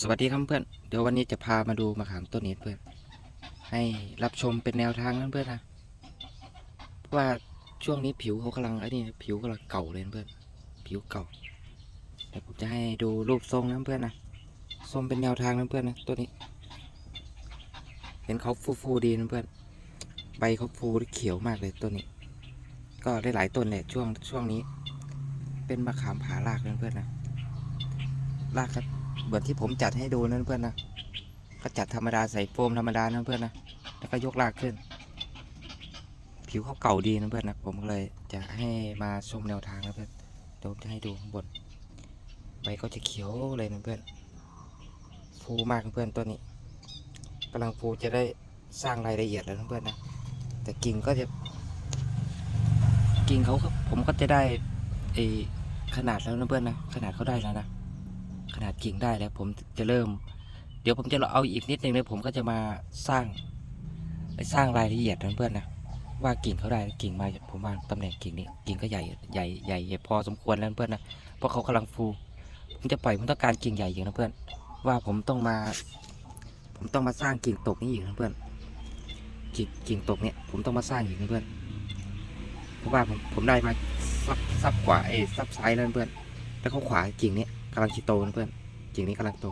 สวัสดีครับเพื่อน เดี๋ยววันนี้จะพามาดูมะขามต้นนี้เพื่อน ให้รับชมเป็นแนวทางนั้นเพื่อนนะเพราะว่าช่วงนี้ผิวเขากำลังไอ้นี่ผิวกำลังเก่าเลยเพื่อน ผิวเก่าเดี๋ยวผมจะให้ดูรูปทรงนะเพื่อนนะทรงเป็นแนวทางนะเพื่อนนะตัวนี้ เห็นเขาฟูฟูๆดีนะเพื่อน ใบเขาฟูเขียวมากเลยต้นนี้ ก็ได้หลายต้นเลยช่วงช่วงนี้ เป็นมะขามผารากนะเพื่อนนะรากครับ เหมือนที่ผมจัดให้ดูนั่นเพื่อนนะก็จัดธรรมดาใส่โฟมธรรมดานะเพื่อนนะแล้วก็ยกรากขึ้น ผิวเขาเก่าดีนะเพื่อนนะผมก็เลยจะให้มาชมแนวทางนะเพื่อนเดี๋ยวผมจะให้ดูข้างบนใบก็จะเขียวเลยนะเพื่อนฟูมากนะเพื่อนตัวนี้กำลังฟูจะได้สร้างรายละเอียดแล้วนะเพื่อนนะแต่กิ่งก็จะกิ่งเขาผมก็จะได้ไอขนาดแล้วนะเพื่อนนะขนาดเขาได้แล้วนะ ขนาดกิ่งได้แล้วผมจะเริ่ม เดี๋ยวผมจะเอาอีกนิดนึงเลยผมก็จะมาสร้างไปสร้างรายละเอียดนะเพื่อนนะว่ากิ่งเขาได้กิ่งมาผมว่าตำแหน่งกิ่งนี้กิ่งก็ใหญ่ใหญ่ใหญ่พอสมควรแล้วเพื่อนนะเพราะเขากำลังฟู ผมจะปล่อยผมต้องการกิ่งใหญ่อีกนะเพื่อน ว่าผมต้องมา ผมต้องมาสร้างกิ่งตกนี้อีกนะเพื่อนกิ่งกิ่งตกเนี่ยผมต้องมาสร้างอีกนะเพื่อนเพราะว่าผมผมได้มาซับซับขวาเอซับซ้ายแล้วนเพื่อน แล้วเขาขวากิ่งเนี้ กำลังจะโตนะเพื่อนกิ่งนี้กำลังโต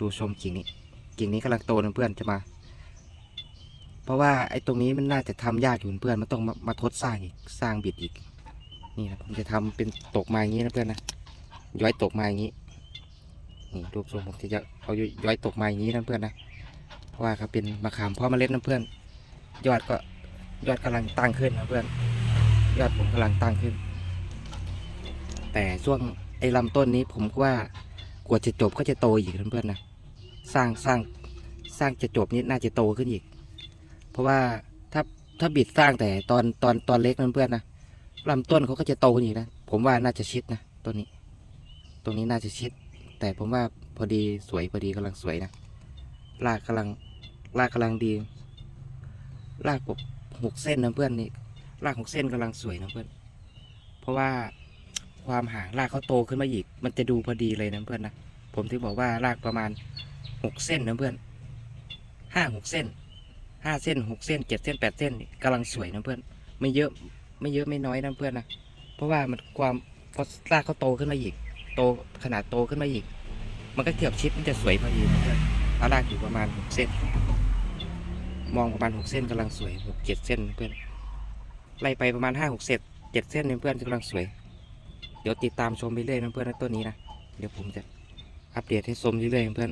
ดูชมกิ่งนี้ กิ่งนี้กำลังโตนะเพื่อนจะมา เพราะว่าไอ้ตรงนี้มันน่าจะทำยากอยู่เพื่อนมันต้องมามาทดสร้างอีกสร้างบิดอีก นี่นะผมจะทำเป็นตกมาอย่างนี้นะเพื่อนนะย้อยตกมาอย่างนี้นี่รูปทรงผมจะเอาย้อยตกมาอย่างนี้นะเพื่อนนะเพราะว่าเขาเป็นมะขามเพ่อเมล็ดนะเพื่อน ยอดก็ยอดกำลังตั้งขึ้นนะเพื่อน ยอดผมกำลังตั้งขึ้น แต่ช่วง ไอ้ลำต้นนี้ผมว่ากว่าจะจบก็จะโตอีกเพื่อนๆนะสร้างสร้างสร้างจะจบนี้น่าจะโตขึ้นอีก เพราะว่าถ้าถ้าบิดสร้างแต่ตอนตอนตอนเล็กนะเพื่อนนะลำต้นเขาก็จะโตขึ้นอีกนะผมว่าน่าจะชิดนะต้นนี้ตรงนี้น่าจะชิด แต่ผมว่าพอดีสวยพอดีกำลังสวยนะรากกำลังรากกำลังดีรากแบบหกเส้นนะเพื่อนนี่รากหกเส้นกำลังสวยนะเพื่อน เพราะว่า ความห่างรากเขาโตขึ้นมาอีก มันจะดูพอดีเลยนะเพื่อนนะผมถึงบอกว่ารากประมาณหกเส้นนะเพื่อนห้าหกเส้นห้าเส้นหกเส้นเจ็ดเส้นแปดเส้นนี่กำลังสวยนะเพื่อน ไม่เยอะไม่เยอะไม่น้อยนะเพื่อนนะเพราะว่ามันความพอรากเขาโตขึ้นมาอีก โตขนาดโตขึ้นมาอีก มันก็เทียบชิดมันจะสวยพอดีนะเพื่อนเอารากอยู่ประมาณหกเส้น มองประมาณหกเส้นกำลังสวยหกเจ็ดเส้นเพื่อนไล่ไปประมาณห้าหกเซนเจ็ดเส้นเพื่อนกำลังสวย เดี๋ยวติดตามชมไปเรื่อยนะเพื่อนนะต้นนี้นะ เดี๋ยวผมจะอัปเดตให้ชมเรื่อยๆเพื่อน